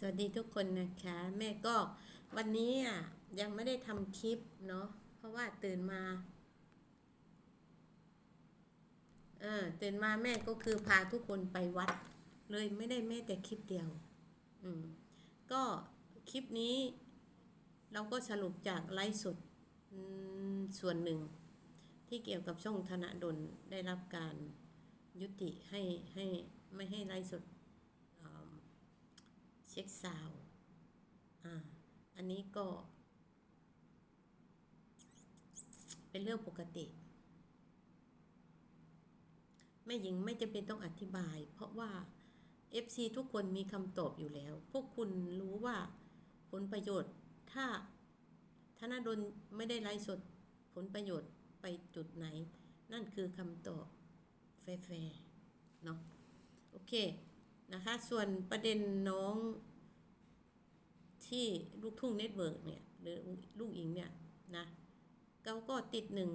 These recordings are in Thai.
สวัสดีทุกคนนะคะ แม่ก็วันนี้อะยังไม่ได้ทำคลิปเนาะเพราะว่าตื่นมาเออตื่นมาแม่ก็คือพาทุกคนไปวัด เลยไม่ได้แม่แต่คลิปเดียว อืมก็คลิปนี้ เราก็สรุปจากไลฟ์สดส่วนหนึ่ง ที่เกี่ยวกับช่องธนดลได้รับการยุติให้ให้ไม่ให้ไลฟ์สด ช็คซาวอ่า อันนี้ก็ เป็นเรื่องปกติแม่หญิงไม่จำเป็นต้องอธิบาย เพราะว่า FC ทุกคนมีคำตอบอยู่แล้ว พวกคุณรู้ว่าผลประโยชน์ ถ้าธนดลไม่ได้ไลฟ์สดผลประโยชน์ไปจุดไหน นั่นคือคำตอบแฟร์ๆเนาะโอเคนะคะ ส่วนประเด็นน้อง ที่ลูกทุ่งเน็ตเวิร์กเนี่ยหรือลูกอิงเนี่ยนะเขาก็ติดหนึ่ง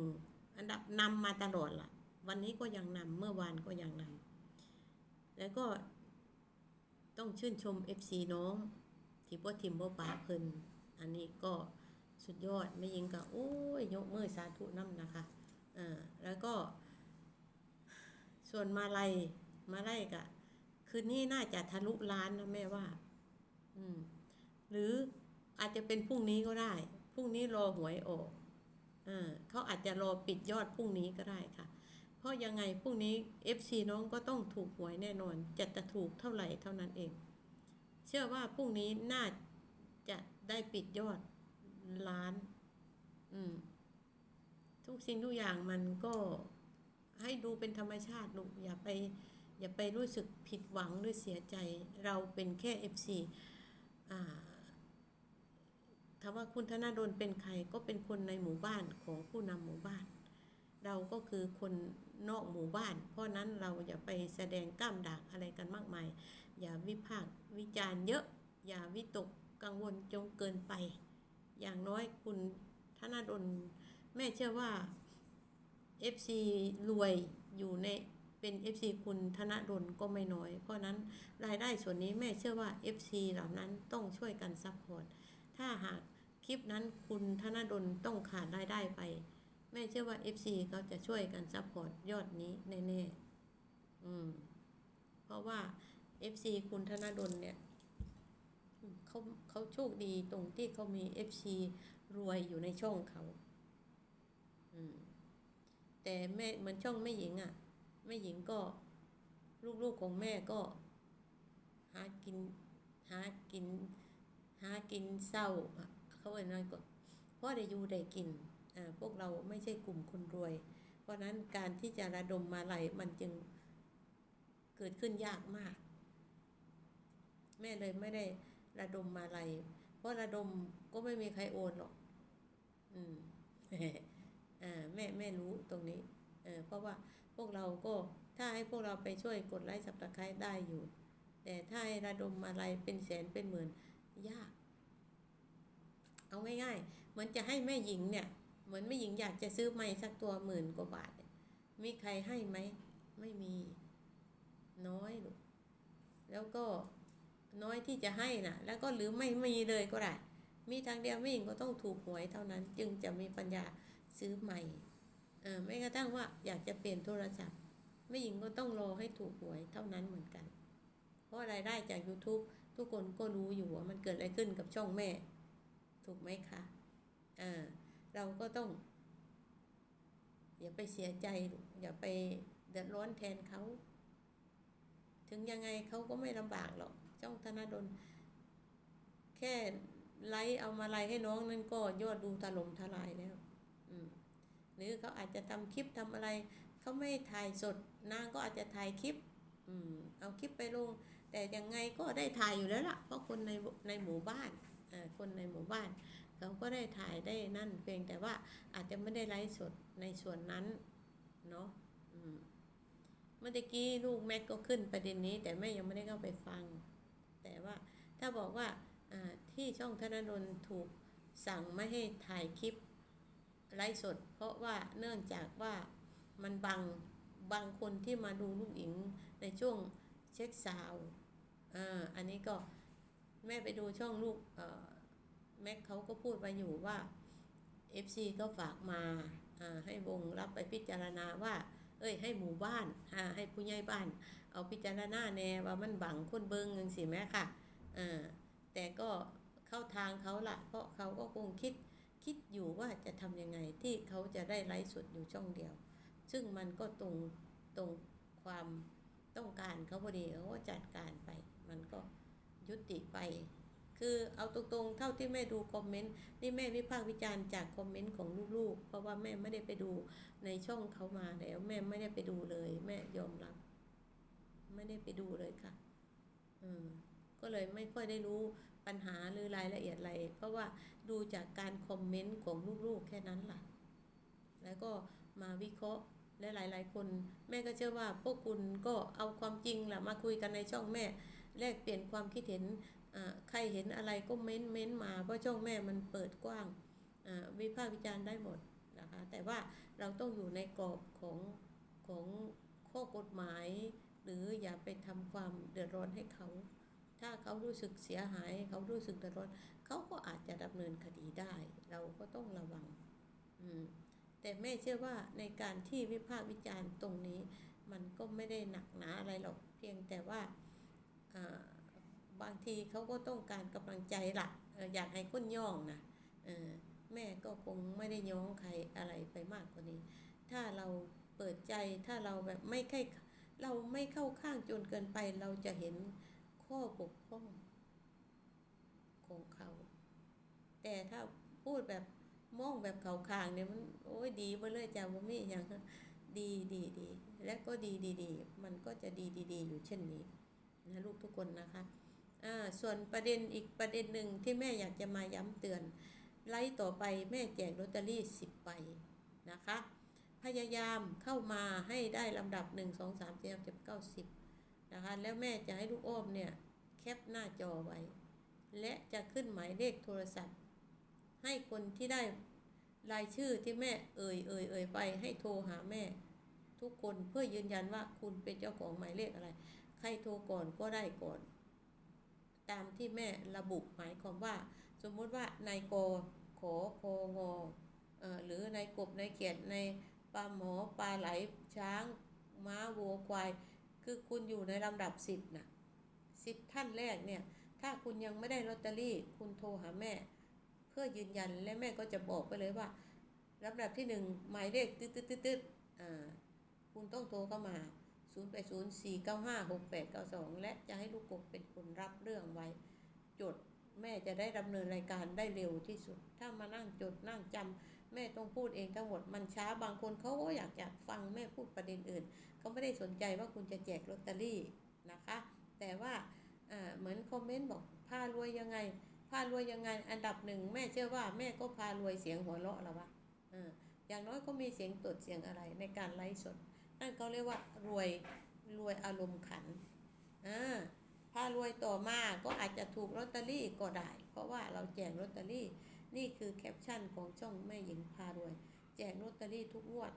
อันดับนำมาตลอดล่ะ วันนี้ก็ยังนำเมื่อวานก็ยังนำแล้วก็ต้องชื่นชม FC น้องที่พ่อทิมพ่อป่าเพิ่นอันนี้ก็สุดยอดไม่ยิงกับโอ้ยยกมือสาธุน้ำนะคะอ่าแล้วก็ ส่วนมาลัยมาไล่กะคืนนี้น่าจะทะลุล้านนะแม่ว่า อืม หรืออาจจะเป็นพรุ่งนี้ก็ได้ พรุ่งนี้รอหวยออกเขาอาจจะรอปิดยอดพรุ่งนี้ก็ได้ค่ะ เพราะยังไงพรุ่งนี้ FC น้องก็ต้องถูกหวยแน่นอน จะจะถูกเท่าไหร่เท่านั้นเอง เชื่อว่าพรุ่งนี้น่าจะได้ปิดยอดล้าน อืม ทุกสิ่งทุกอย่างมันก็ให้ดูเป็นธรรมชาติลูกอย่าไป อย่าไปรู้สึกผิดหวังหรือเสียใจ เราเป็นแค่ FC อ่า ถ้าว่าคุณธนาดลเป็นใครก็เป็นคนในหมู่บ้านของผู้นำหมู่บ้าน เราก็คือคนนอกหมู่บ้าน เพราะนั้นเราอย่าไปแสดงกล้ามดากอะไรกันมากมาย อย่าวิพากษ์วิจารณ์เยอะ อย่าวิตกกังวลจงเกินไป อย่างน้อยคุณธนาดลแม่เชื่อว่า FC รวยอยู่ในเป็น FC คุณธนดลก็ไม่น้อย เพราะนั้นรายได้ส่วนนี้แม่เชื่อว่า FC เหล่านั้นต้องช่วยกันซัพพอร์ต ถ้าหาก คลิปนั้นคุณธนดลต้องขาดรายได้ไป แม่เชื่อว่า FC เขาจะช่วยกันซัพพอร์ตยอดนี้แน่ๆอืม เพราะว่า FC คุณธนดลเนี่ยเขาเขาโชคดีตรงที่เขามี FC รวยอยู่ในช่องเขาอืม แต่แม่เหมือนช่องแม่หญิงอะ่ะแม่หญิงก็ลูกๆของแม่ก็ หากิน หากิน หากินเศร้าอะ เขาเอ่ยน้อยก็เพราะได้อยู่ได้กินอ่าพวกเราไม่ใช่กลุ่มคนรวย เพราะนั้นการที่จะระดมมาไหลมันจึงเกิดขึ้นยากมาก แม่เลยไม่ได้ระดมมาไหลเพราะระดมก็ไม่มีใครโอนหรอก อืมอ่าแม่แม่รู้ตรงนี้เออเพราะว่าพวกเราก็ถ้าให้พวกเราไปช่วยกดไลค์สับตะไคร้ได้อยู่ แต่ถ้าให้ระดมอะไรเป็นแสนเป็นหมื่นยาก เอาง่ายๆเหมือนจะให้แม่หญิงเนี่ย เหมือนแม่หญิงอยากจะซื้อไม้สักตัวหมื่นกว่าบาท มีใครให้ไหม ไม่มี น้อยลูกแล้วก็น้อยที่จะให้น่ะ แล้วก็หรือไม่มีเลยก็ได้ มีทางเดียวแม่หญิงก็ต้องถูกหวยเท่านั้น จึงจะมีปัญญาซื้อใหม่เออไม่กระทั่งว่าอยากจะเปลี่ยนโทรศัพท์แม่หญิงก็ต้องรอให้ถูกหวยเท่านั้นเหมือนกัน เพราะรายได้จาก YouTube ทุกคนก็รู้อยู่ว่ามันเกิดอะไรขึ้นกับช่องแม่ ถูกไหมคะอ่าเราก็ต้อง อย่าไปเสียใจ อย่าไปเดือดร้อนแทนเขา ถึงยังไงเขาก็ไม่ลำบากหรอกช่องธนดลแค่ไลค์เอามาไลค์ให้น้องนั่นก็ยอดดูถล่มทลายแล้ว อืมหรือเขาอาจจะทำคลิปทำอะไร เขาไม่ถ่ายสดนางก็อาจจะถ่ายคลิป อืม เอาคลิปไปลง แต่ยังไงก็ได้ถ่ายอยู่แล้วล่ะ เพราะคนในในหมู่บ้าน คนในหมู่บ้าน เขาก็ได้ถ่ายได้นั่นเพียงแต่ว่าอาจจะไม่ได้ไลฟ์สดในส่วนนั้นเนาะเมื่อกี้ลูกแม็กก็ขึ้นประเด็นนี้ แต่แม่ยังไม่ได้เข้าไปฟัง แต่ว่าถ้าบอกว่าที่ช่องธนดลถูกสั่งไม่ให้ถ่ายคลิปไลฟ์สด เพราะว่าเนื่องจากว่ามันบังบางคนที่มาดูลูกหญิงในช่วงเช็คซาว อ่า อันนี้ก็ แม่ไปดูช่องลูกเออแม็กเขาก็พูดมาอยู่ว่า FC ก็ฝากมาให้วงรับไปพิจารณาว่า เอ้ยให้หมู่บ้านาให้ผู้ใหญ่บ้าน เอาพิจารณาแน่ว่ามันบังคนเบิงเงินสิแม่ค่ะอแต่ก็เข้าทางเขาละเพราะเขาก็คงคิดคิดอยู่ว่าจะทำยังไงที่เขาจะได้ไลฟ์สดอยู่ช่องเดียว ซึ่งมันก็ตรงตรงความต้องการเขาพอดีเขาก็จัดการไปมันก็ ยุติไป คือเอาตรงๆ เท่าที่แม่ดูคอมเมนต์นี่แม่วิพากษ์วิจารณ์จากคอมเมนต์ของลูกๆ เพราะว่าแม่ไม่ได้ไปดูในช่องเขามาแล้ว แม่ไม่ได้ไปดูเลย แม่ยอมรับ ไม่ได้ไปดูเลยค่ะ อืมก็เลยไม่ค่อยได้รู้ปัญหาหรือรายละเอียดอะไร เพราะว่าดูจากการคอมเมนต์ของลูกๆแค่นั้นล่ะ แล้วก็มาวิเคราะห์และหลาย ๆ คน แม่ก็เชื่อว่าพวกคุณก็เอาความจริงแหละมาคุยกันในช่องแม่ แลกเปลี่ยนความคิดเห็นใครเห็นอะไรก็เม้นเม้นมา เพราะช่องแม่มันเปิดกว้างวิพากษ์วิจารณ์ได้หมดนะคะแต่ว่าเราต้องอยู่ในกรอบของของข้อกฎหมาย หรืออย่าไปทำความเดือดร้อนให้เขา ถ้าเขารู้สึกเสียหาย เขารู้สึกเดือดร้อน เขาก็อาจจะดำเนินคดีได้ เราก็ต้องระวังอืมแต่แม่เชื่อว่าในการที่วิพากษ์วิจารณ์ตรงนี้ มันก็ไม่ได้หนักหนาอะไรหรอกเพียงแต่ว่า บางทีเขาก็ต้องการกำลังใจหละเอ่ออยากให้คนย่องนะแม่ก็คงไม่ได้ย้องใครอะไรไปมากกว่านี้ ถ้าเราเปิดใจถ้าเราแบบไม่ใค่เราไม่เข้าข้างจนเกินไป เราจะเห็นข้อบกพร่องของเขา แต่ถ้าพูดแบบมองแบบเขาคางเนี่ยมันโอ้ยดีไปเลยจ้าบ่มีอย่างดีดีดี และก็ดีดีดีมันก็จะดีดีดีอยู่เช่นนี้ นะลูกทุกคนนะคะอ่าส่วนประเด็นอีกประเด็นหนึ่งที่แม่อยากจะมาย้ำเตือน ไลฟ์ต่อไปแม่แจกลอตเตอรี่สิบใบนะคะ พยายามเข้ามาให้ได้ลำดับ1 2 3 4 5 7 9 10นะคะแล้วแม่จะให้ลูกอ้อมเนี่ยแคปหน้าจอไว้ และจะขึ้นหมายเลขโทรศัพท์ ให้คนที่ได้รายชื่อที่แม่เอ่ยเอ่ยเอ่ยไปให้โทรหาแม่ทุกคนเพื่อยืนยันว่าคุณเป็นเจ้าของหมายเลขอะไร ใครโทรก่อนก็ได้ก่อน ตามที่แม่ระบุหมายความว่า สมมุติว่านายกขอพองอหรือนายกบนายเขียดในปลาหมอปลาไหลช้าง ม้าวัวควาย คือคุณอยู่ในลำดับสิบนะสิบท่านแรกเนี่ย ถ้าคุณยังไม่ได้ลอตเตอรี่ คุณโทรหาแม่ เพื่อยืนยันและแม่ก็จะบอกไปเลยว่าลำดับที่หนึ่งหมายเลขตึ๊ดตึ๊ดตึ๊ดติดอ่าคุณต้องโทรเข้ามา 0 8 0 4 9 5 6 8 9 2 และจะให้ลูกกบเป็นคนรับเรื่องไว้ จดแม่จะได้ดำเนินรายการได้เร็วที่สุด ถ้ามานั่งจดนั่งจำแม่ต้องพูดเองทั้งหมดมันช้าบางคนเขาก็อยากจะฟังแม่พูดประเด็นอื่นเขาไม่ได้สนใจว่าคุณจะแจกลอตเตอรี่นะคะ แต่ว่าอ่าเหมือนคอมเมนต์บอกพารวยยังไงพารวยยังไง อันดับหนึ่งแม่เชื่อว่าแม่ก็พารวยเสียงหัวเราะแล้ววะเอออย่างน้อยก็มีเสียงตดเสียงอะไรในการไลฟ์สด นั่นเขาเรียกว่ารวยรวยอารมณ์ขันอ่าพารวยต่อมาก็อาจจะถูกลอตเตอรี่ก็ได้ เพราะว่าเราแจกลอตเตอรี่ นี่คือแคปชั่นของช่องแม่หญิงพารวย แจกลอตเตอรี่ทุกงวด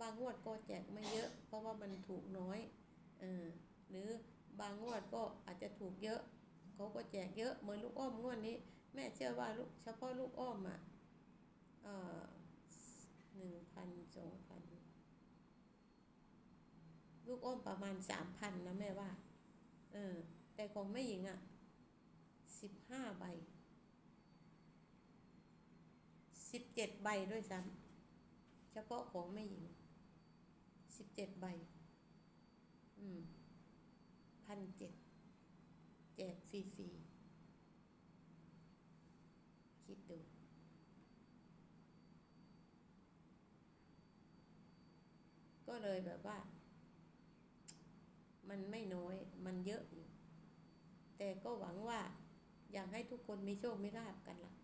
บางงวดก็แจกไม่เยอะ เพราะว่ามันถูกน้อยเออหรือบางงวดก็อาจจะถูกเยอะเขาก็แจกเยอะเหมือนลูกอ้อมงวดนี้ แม่เชื่อว่าลูกเฉพาะลูกอ้อมอะเอ่อหนึ่งพันสอง ลูกอ้อมประมาณสามพันนะแม่ว่า เออ แต่ของแม่หญิงอะสิบห้าใบสิบเจ็ดใบด้วยซ้ำเฉพาะของแม่หญิงสิบเจ็ดใบ อืมพันเจ็ดแจกฟรีๆคิดดูก็เลยแบบว่า มันไม่น้อยมันเยอะอยู่แต่ก็หวังว่าอยากให้ทุกคนมีโชคมีลาบกันละ่ะ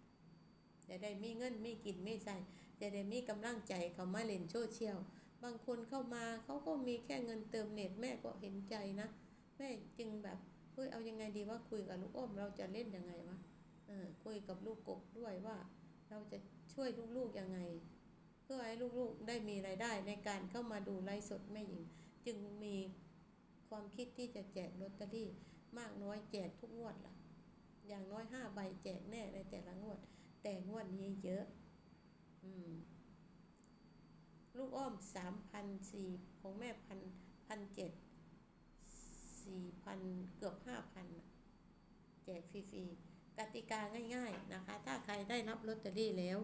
จะได้มีเงินมีกินไม่ใส่จะได้มีกำลังใจเขามาเล่นโซเชียลบางคนเข้ามาเขาก็มีแค่เงินเติมเน็ตแม่ก็เห็นใจนะ แม่จึงแบบเฮ้ยเอายังไงดีว่าคุยกับลูกอ้อมเราจะเล่นยังไงวะเออคุยกับลูกกบด้วยว่า เราจะช่วยลูกๆยังไง เพื่อให้ลูกๆได้มีรายได้ในการเข้ามาดูไลฟ์สดแม่หญิง จึงมี ความคิดที่จะแจกลอตเตอรี่ มากน้อยแจกทุกงวดละ่ะ อย่างน้อยห้าใบแจกแน่ในแต่ละงวด แต่งวดนี้เยอะ อืม ลูกอ้อมสามพันสี่ของแม่พันพันเจ็ดสี่พันเกือบห้าพันแจกฟรีๆกติกาง่ายๆนะคะ ถ้าใครได้รับลอตเตอรี่แล้ว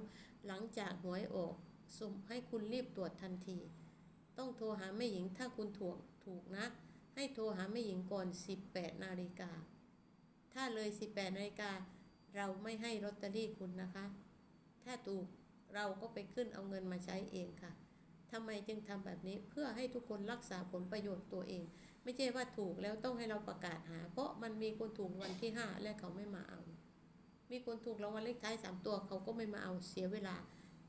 หลังจากหวยออกสุ่มให้คุณรีบตรวจทันที ต้องโทรหาแม่หญิงถ้าคุณถูกถูกนะ ให้โทรหาแม่หญิงก่อน 18 นาฬิกา ถ้าเลย 18 นาฬิกา เราไม่ให้ลอตเตอรี่คุณนะคะ ถ้าถูกเราก็ไปขึ้นเอาเงินมาใช้เองค่ะทำไมจึงทำแบบนี้เพื่อให้ทุกคนรักษาผลประโยชน์ตัวเอง ไม่ใช่ว่าถูกแล้วต้องให้เราประกาศหา เพราะมันมีคนถูกวันที่ 5 และเขาไม่มาเอา มีคนถูกรางวัลเลขท้าย 3 ตัวเขาก็ไม่มาเอาเสียเวลา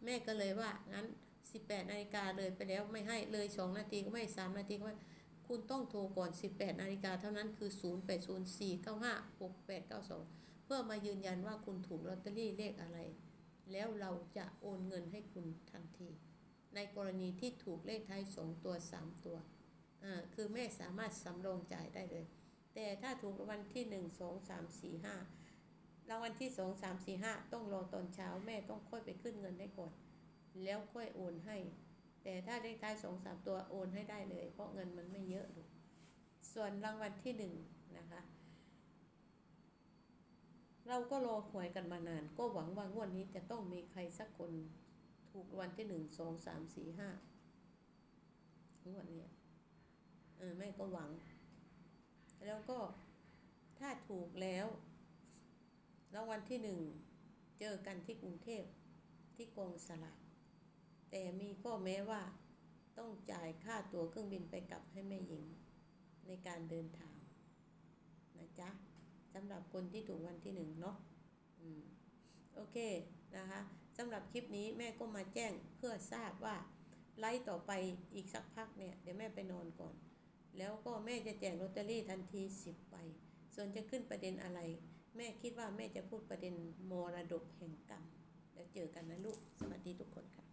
แม่ก็เลยว่างั้น 18นาฬิกาเลยไปแล้วไม่ให้เลย 2 นาทีก็ไม่3นาทีก็ไม่ คุณต้องโทรก่อน 18 นาฬิกาเท่านั้นคือ 0804956892 เพื่อมายืนยันว่าคุณถูกลอตเตอรี่เลขอะไร แล้วเราจะโอนเงินให้คุณทันที ในกรณีที่ถูกเลขท้าย 2 ตัว 3 ตัวอ่าคือแม่สามารถสำรองจ่ายได้เลย แต่ถ้าถูกรางวัลที่ 1 2 3 4 5รางวัลที่ 2 3 4 5 ต้องรอตอนเช้าแม่ต้องค่อยไปขึ้นเงินได้ก่อน แล้วค่อยโอนให้ แต่ถ้าเลขท้ายสองสามตัวโอนให้ได้เลย เพราะเงินมันไม่เยอะหรอกส่วนรางวัลที่หนึ่งนะคะ เราก็รอหวยกันมานาน ก็หวังว่างวดนี้จะต้องมีใครสักคนถูกรางวัลที่หนึ่งสองสามสี่ห้างวดนี้เออแม่ก็หวัง แล้วก็ถ้าถูกแล้วรางวัลที่หนึ่งเจอกันที่กรุงเทพที่กองสลาก แต่มีข้อแม้ว่าต้องจ่ายค่าตั๋วเครื่องบินไปกลับให้แม่หญิงในการเดินทางนะจ๊ะสำหรับคนที่ถูกวันที่หนึ่งเนาะอืมโอเคนะคะสำหรับคลิปนี้แม่ก็มาแจ้งเพื่อทราบว่าไลฟ์ต่อไปอีกสักพักเนี่ยเดี๋ยวแม่ไปนอนก่อน แล้วก็แม่จะแจกลอตเตอรี่ทันทีสิบใบส่วนจะขึ้นประเด็นอะไร แม่คิดว่าแม่จะพูดประเด็นมรดกแห่งกรรม แล้วเจอกันนะลูก สวัสดีทุกคนค่ะ